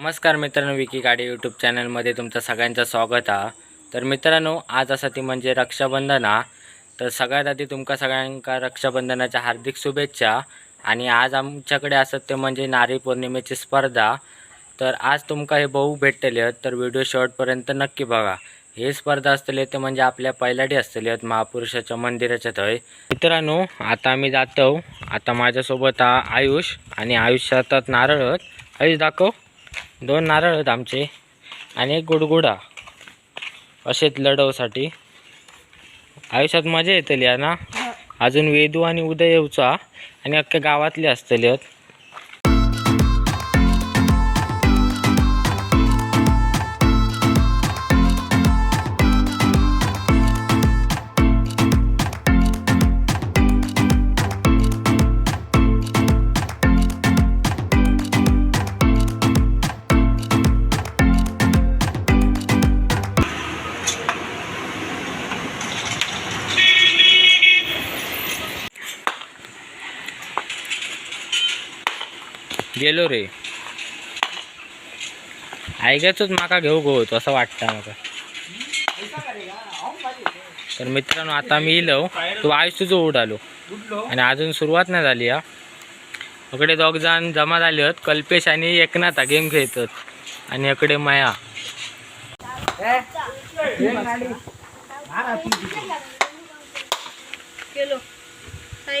नमस्कार मित्रांनो विकी गाडी यूट्यूब चॅनलमध्ये तुमचं सगळ्यांचं स्वागत आहे. तर मित्रांनो आज असा ती म्हणजे रक्षाबंधना तर सगळ्यात आधी तुमका सगळ्यांका रक्षाबंधनाच्या हार्दिक शुभेच्छा. आणि आज आमच्याकडे असत ते म्हणजे नारी पौर्णिमेची स्पर्धा. तर आज तुमका हे बहु भेटतले आहेत तर व्हिडिओ शॉर्टपर्यंत नक्की बघा. हे स्पर्धा असतली ते म्हणजे आपल्या पहिल्याडी असतले आहेत महापुरुषाच्या मंदिराच्या थंय. मित्रांनो आता आम्ही जातो. आता माझ्यासोबत हा आयुष आणि आयुष्यात नारळ आयुष दाखव. दोन नारळ आहेत आमचे आणि एक गुडगुडा. असेच लढवसाठी. आयुष्यात मजा येतली ना? अजून वेदू आणि उदय येऊचा आणि अख्ख्या गावातले असतले आहेत. गेलो रे. ऐकायचोच माका घेऊ गो असं वाटतं माका तर मित्रांनो आता मी इलो. तू आयुष तुझं उडालो आणि अजून सुरुवात नाही झाली हा. इकडे दोघ जण जमा झाले होत. कल्पेश आणि एकनाथ हा गेम खेळतात. आणि इकडे माया. गेलो. काय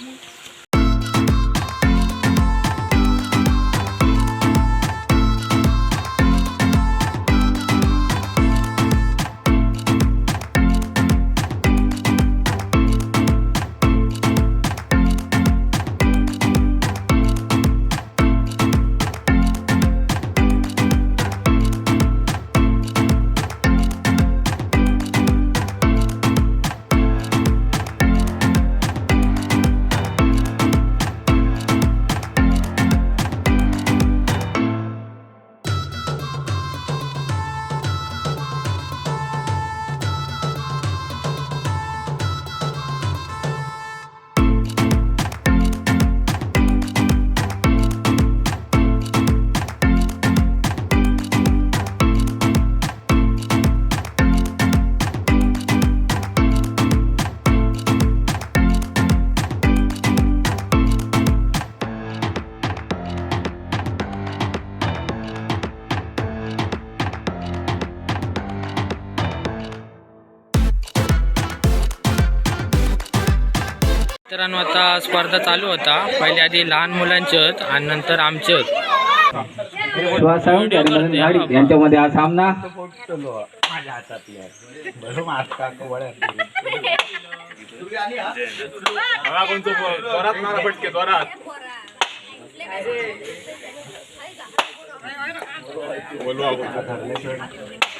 Mm-hmm. मित्रांनो आता स्पर्धा चालू होता. पहिले आधी लहान मुलांचे आणि नंतर आमचे आहेत श्वासाळुंके आणि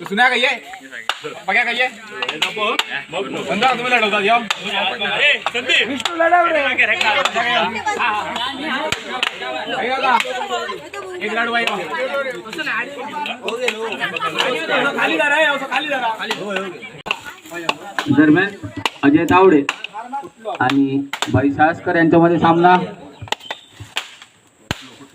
सुन्या बंदा तुम्ही लढवतात यो विष्णू एक खाली खाली जरा दरम्यान अजय तावडे आणि भाई सासकर यांच्यामध्ये सामना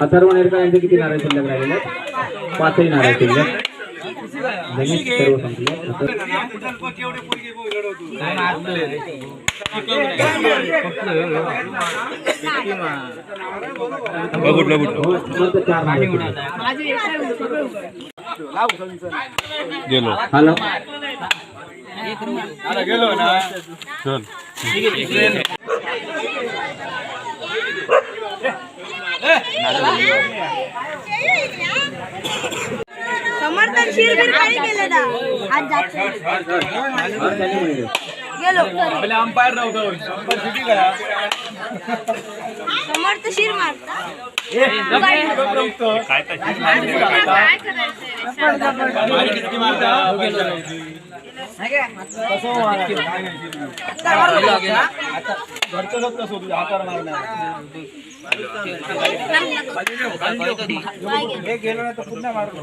अथर्व नेरकर यांचे किती नारळ शिल्लक आहेत? पाचही नारळ शिल्लक. गणेश सर्व संपले. फक्त चार नारळ शिल्लक. हॅलो समर्थन शिरबीर काही केलं ना आज जायचं गेलो आपल्या अंपायर नव्हतं अंपायर किती करा? समर्थ शिर मारता. काय घरचं लोक कसं हातावर मारणार. हे गेलो नाही तर पुन्हा मारलो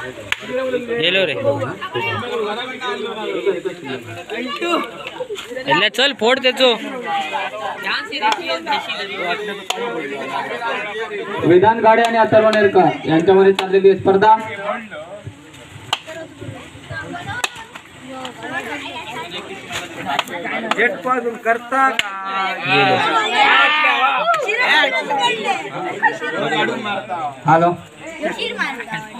गेलो रे. फोड त्याचो. विधान गाडे आणि अथर्व नेरकर यांच्यामध्ये चाललेली आहे स्पर्धा हॅलो शिर मारता.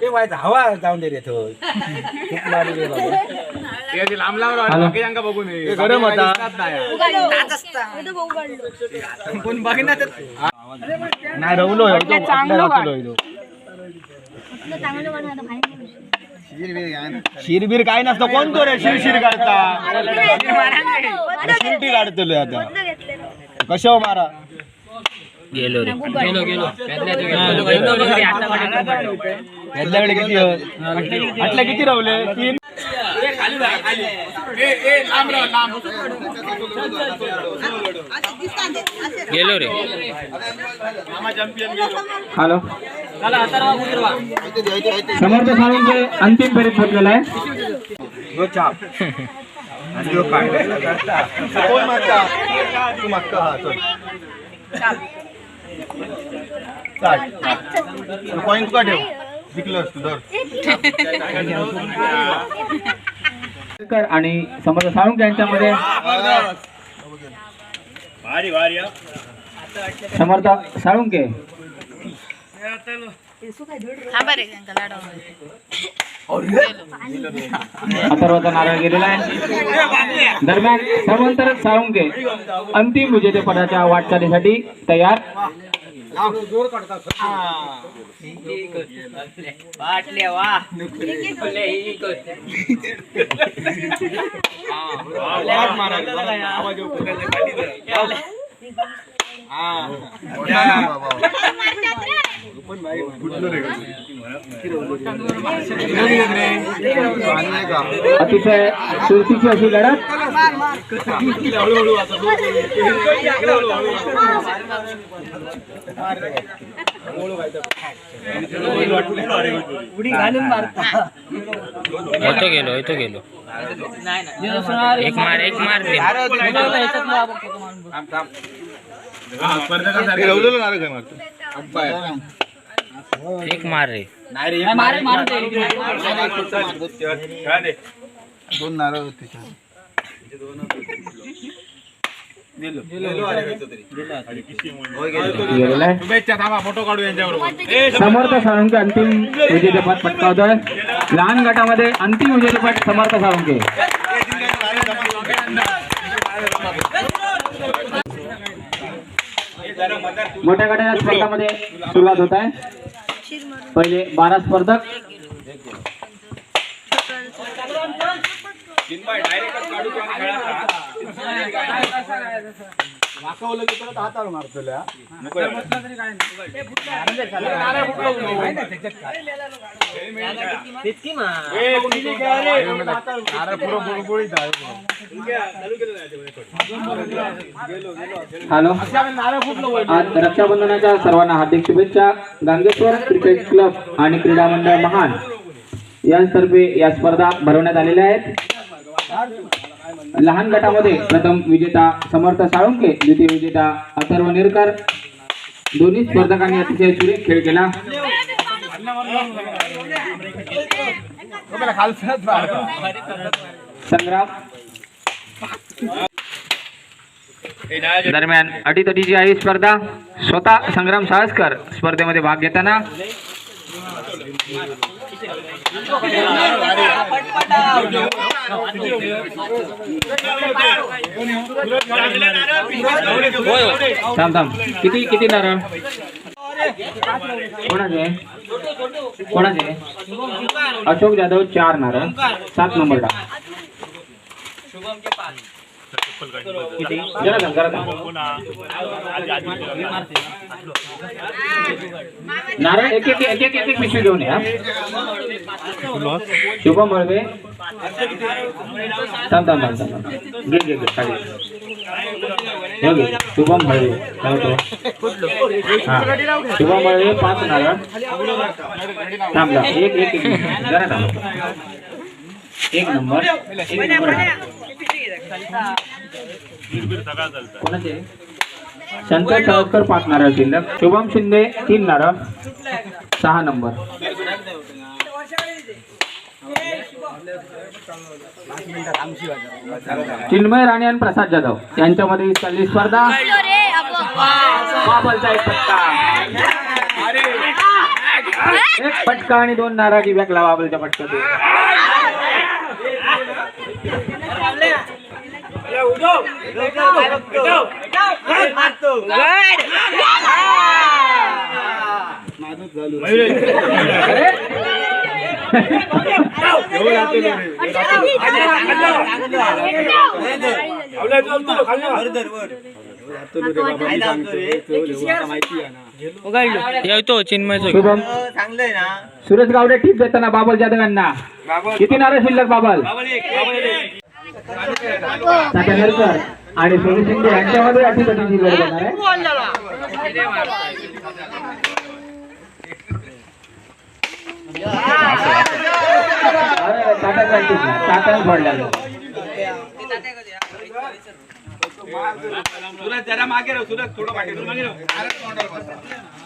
ते व्हायचं हवा जाऊन दे रे लांब लांब बघून गरम होता. उघडलो. इथं बघ, उघडलो. कोण बघणार नाही रवलो चांगलं. शिरबीर काय नसतं कोण तो रे शिरशीर काढता शिरटी काढतलो आता. कशा मारा? गेलो रे. गेलो गेलो. किती आटल्या किती रावले तीन? गेलो रे. हॅलो. समर्थ साळुंके अंतिम फेरीत पोहोचलेला आहे. मागता तू मागता हा चल. कॉईन तुका ठेव? जिंकलंस तू दर आणि समर्थ साळुंके यांच्यामध्ये. समर्थ साळुंके अथर्वचा नारळ गेलेला आहे. दरम्यान सर्वंतर साळुंके अंतिम विजेतेपदाच्या वाटचालीसाठी तयार. अतिशय चुरशीची अशी लढत. होतो गेलो होतो गेलो. एक मार एक मार. दे. एक मार रे शुभेच्छा थांबा फोटो काढू यांच्याबरोबर. समर्थ साळुंके अंतिम विजेतेपद पटकावतोय. लहान गटामध्ये अंतिम विजेतेपद समर्थ साळुंके. मोठ्या गटाच्या स्पर्धामध्ये सुरुवात होत आहे. पहिले बारा स्पर्धक. डायरेक्टच काढू किंवा खेळायचा हॅलो. आज रक्षाबंधनाच्या सर्वांना हार्दिक शुभेच्छा. गांगेश्वर क्रिकेट क्लब आणि क्रीडा मंडळ महान यांतर्फे या स्पर्धा भरवण्यात आलेल्या आहेत. लहान गटामध्ये प्रथम विजेता समर्थ साळुंके द्वितीय विजेता अथर्व नेरकर. दोन्ही स्पर्धकांनी अतिशय सुरेख खेळ केला. संग्राम. दरम्यान अटीतटीची ही स्पर्धा. स्वतः संग्राम साळसकर स्पर्धेमध्ये भाग घेताना. थांब थांब. किती किती नारळ? कोणाचे? कोणाचे? अशोक जाधव चार नारळ. सात नंबर टाक शुभम के पाच नारायण नारळ एक एक एक एक एक पिशवी घेऊन या शुभम मळवे. थांब थांब थांब थांब. घे घे घे खाली. घे शुभम मळवे. काय हा. शुभम मळवे पाच नारळ. एक एक जरा थांब. एक नंबर. एक नंबर. कोणाचे शंकर पाच नारळ शिल्लक शुभम शिंदे तीन नारळ सहा नंबर. चिन्मय राणे आणि प्रसाद जाधव. यांच्यामध्ये चालली स्पर्धा. एक पटका आणि दोन नाराजी. बॅकला बाबलच्या पटका येतो चिन्मयचं शुभम सुरेश गावडे टीप देताना बाबल जाधव यांना किती नारळ शिल्लक बाबल? तात्या नेरकर आणि सोनू शिंदे यांच्यामध्ये अटीतटीची लढत होणार आहे. फोडला सुरज जरा मागे राहू सुरज थोडं मागे राहू, मागे राहू.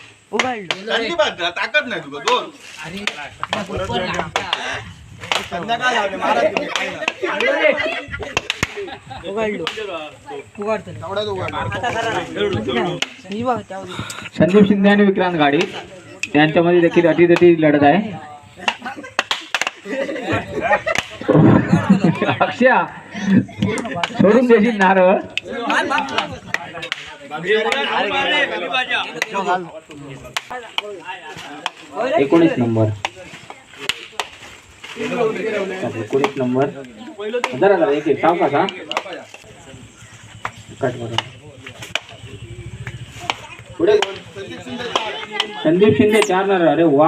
ताकद नाही तुला दोन. संदीप शिंदे आणि विक्रांत गाडी. त्यांच्यामध्ये देखील अटीतटी लढत आहे. अक्षया सोडून देशील नारळ? एकोणीस नंबर. एकोणीस नंबर. जरा जरा एक एक सावकाश हा. कट बरं. पुढे संदीप शिंदे चार नर अरे वा.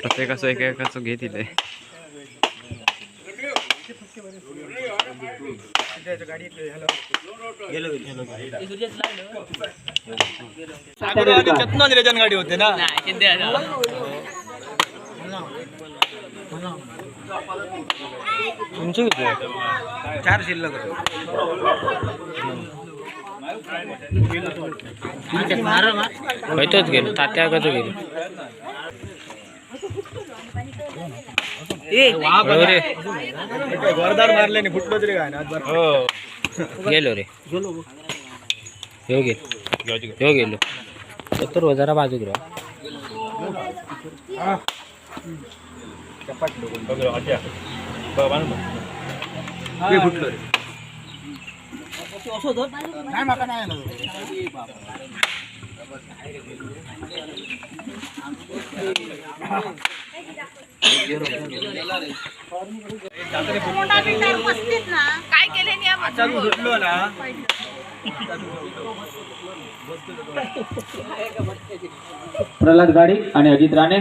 प्रत्येकाचं एकेकाचं घेत इथे. रेजन गाडी होते ना तुमचे किती चार शिल्लक होतच गेलो तात्या कसं गेलो. वरदार मारले नि फुटलो तरी काय हो गेलो रे गेलो ह्यो गेलो गेलो सत्तर बाजूक फुटलो ना प्रल्हाद गाडी आणि अजित राणे.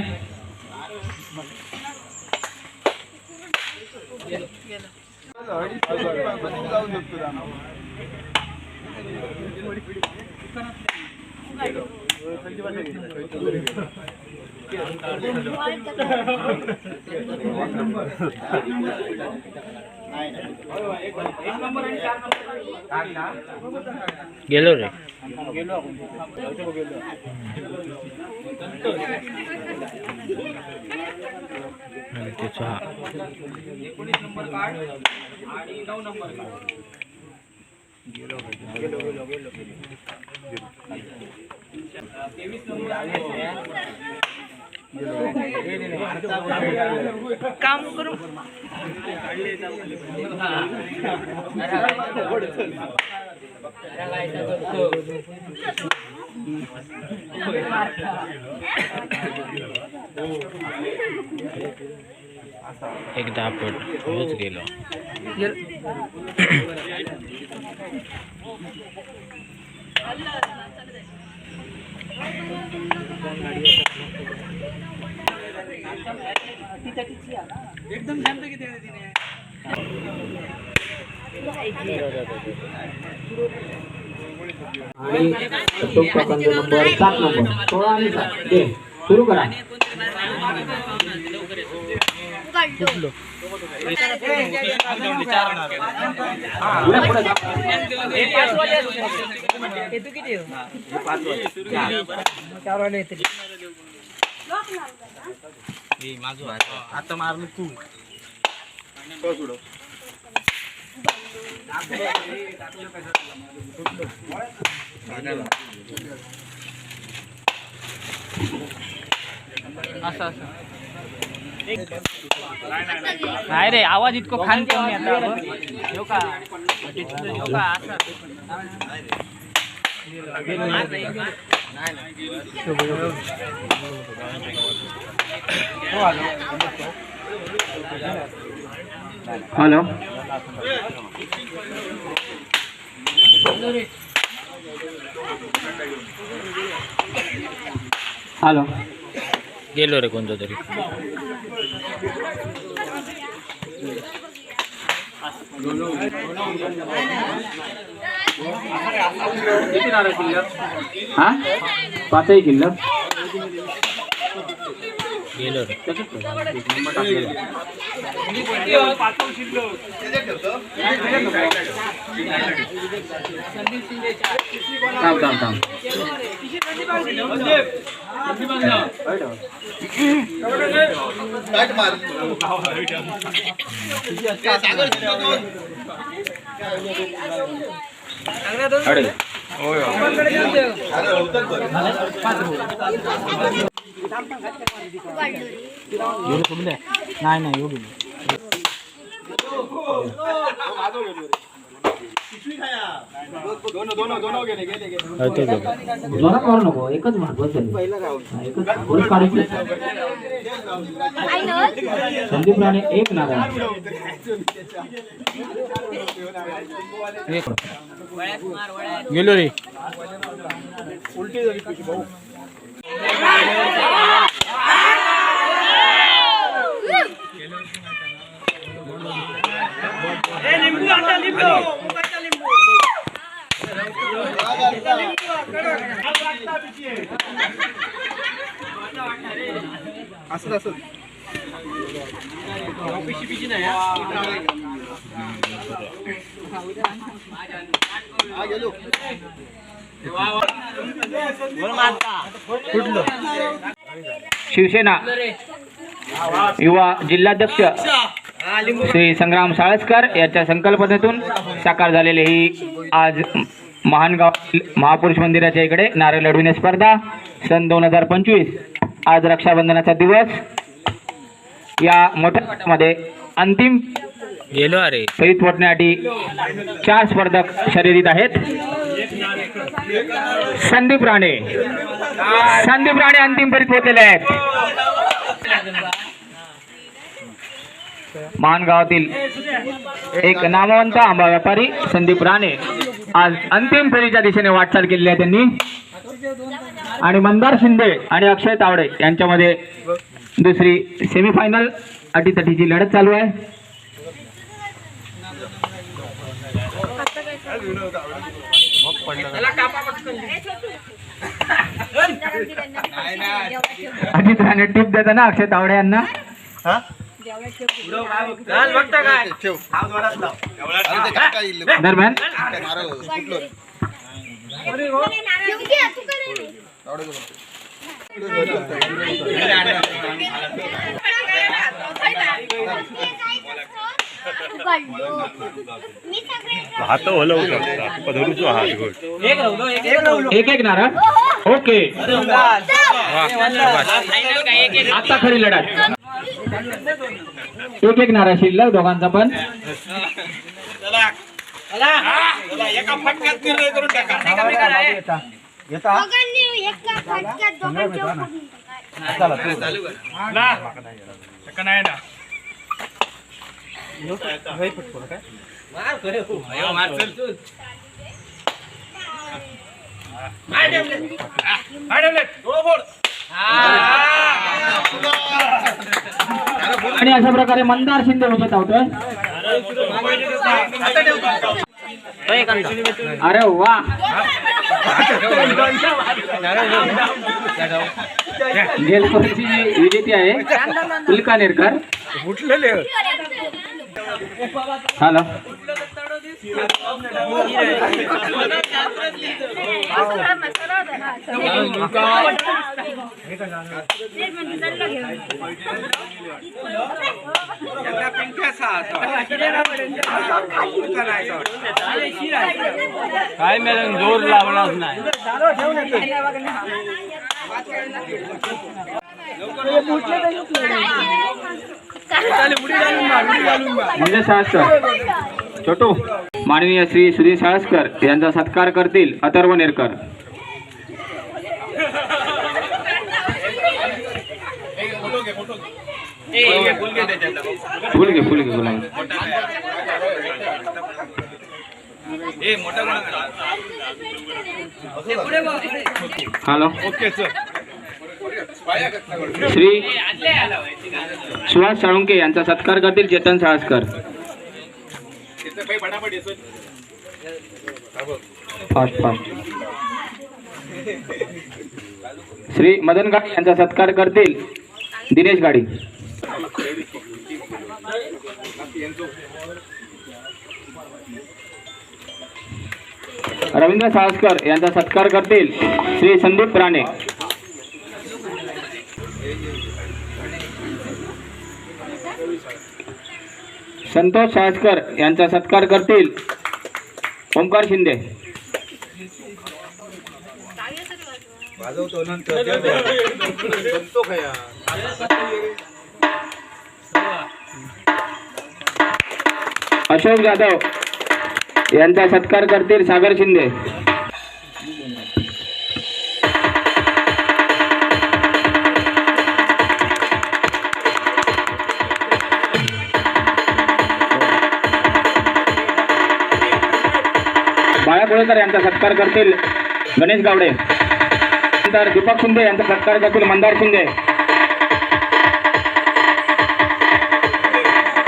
गेलो रे आणि ते चहा काम करू. एकदा आपण होच गेलो. आणि तो प्रबंध नंबर सात नंबर. सोळा आणि सात. सुरू करा. उघडलो पुढे पुढे जा. आता मारलं तू नाही रे आवाज इतको खान कमी आता. यो का यो का? हॅलो. हॅलो. गेलो रे कोणतं तरी किती नारळ शिल्लक हा पाचही शिल्लक गेलो रे थांब थांब जोरात मारू नको एकच मार बस झाली. हा, एकच मार. परत काढायची आई ना संदीप राणे एक नाही गेलो. शिवसेना युवा जिल्हाध्यक्ष श्री संग्राम साळसकर याच्या संकल्पनेतून साकार झालेली ही आज महानगाव महापुरुष मंदिराच्या इकडे नारळ लढविणे स्पर्धा. सन दोन हजार पंचवीस. आज रक्षाबंधनाचा दिवस. या मोठ्या गटामध्ये अंतिम गेलो अरे. सहित पोटण्यासाठी चार स्पर्धक शर्यतीत आहेत. संदीप राणे. संदीप राणे अंतिम फेरीत पोहोचलेले आहेत. महानगावातील एक नामवंत आंबा व्यापारी संदीप राणे आज अंतिम फेरीच्या दिशेने वाटचाल केलेली आहे त्यांनी. आणि मंदार शिंदे आणि अक्षय तावडे यांच्यामध्ये दुसरी सेमीफायनल अटीतटीची लढत चालू आहे. अजित राणे टिप देताना अक्षय तावडे यांना. दरम्यान. हात हलवू पदरूचो हात घट एक एक नारळ ओके आता खरी लढत एक एक नारळ शिल्लक दोघांचा पण आणि अशा प्रकारे मंदार शिंदे विजय चावतोय अरे वा. गेलपर्यंतची विजेती आहे उल्का नेरकर हॅलो काय मॅडम जोर नाही म्हणजे शाळस्कर छोटू. माननीय श्री सुधीर शाळस्कर यांचा सत्कार करतील अथर्व नेरकर. फुल घे फुल घे हॅलो. श्री सुहास साळुंके यांचा सत्कार करतील चेतन साळसकर. Fast fast. श्री मदन गाडी यांचा सत्कार करतील दिनेश गाडी. रवींद्र साळसकर यांचा सत्कार करतील श्री संदीप राणे. संतोष साळसकर यांचा सत्कार करतील. ओंकार शिंदे. अशोक जाधव यांचा सत्कार करतील सागर शिंदे. बाळा कोळेकर यांचा सत्कार करतील गणेश गावडे. नंतर दीपक शिंदे यांचा सत्कार करतील मंदार शिंदे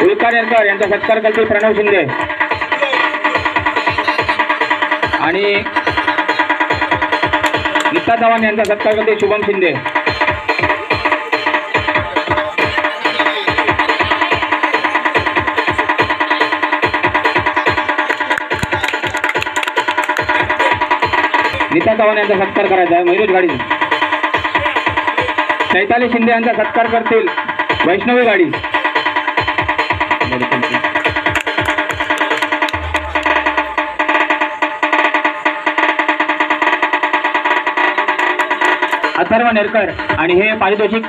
उल्कार यांचा यांचा सत्कार करतील प्रणव शिंदे आणि गीता चव्हाण यांचा सत्कार करतील शुभम शिंदे. गीता चव्हाण यांचा सत्कार करायचा आहे. मयूर गाडी. चैताली शिंदे यांचा सत्कार करतील. वैष्णवी गाडी. अथर्व नेरकर आणि हे पारितोषिक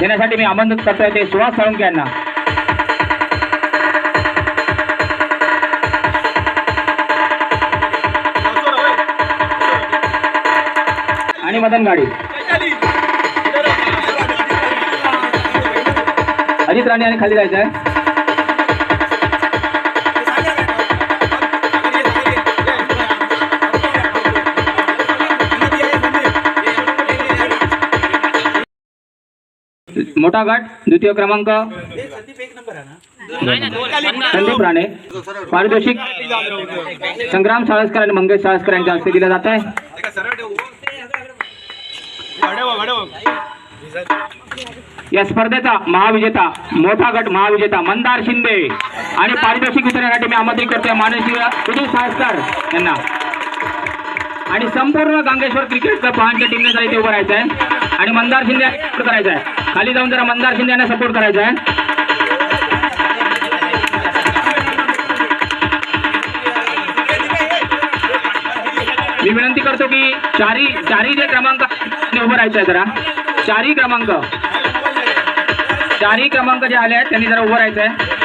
देण्यासाठी मी आमंत्रित करतोय ते सुहास साळुंके यांना. आणि मदन गाडी. अजित राणे आणि खाली जायचं आहे मोठा गट द्वितीय क्रमांक. संदीप राणे. पारितोषिक. संग्राम साळसकर आणि मंगेश साळसकर यांच्या हस्ते दिलं जात आहे या स्पर्धेचा महाविजेता मोठा गट महाविजेता मंदार शिंदे आणि पारितोषिक वितरणासाठी मी आमंत्रित करतोय मानसी उदय साळसकर यांना. आणि संपूर्ण गांगेश्वर क्रिकेट क्लब पहाणच्या टीमने जरा इथे उभं राहायचं आहे आणि मंदार शिंदे यांना करायचं आहे खाली जाऊन जरा मंदार शिंदे यांना सपोर्ट करायचा आहे मी विनंती करतो की चारी चारी जे क्रमांक त्यांनी उभं राहायचं आहे जरा. चारही क्रमांक. चारही क्रमांक जे आले आहेत त्यांनी जरा उभं राहायचं आहे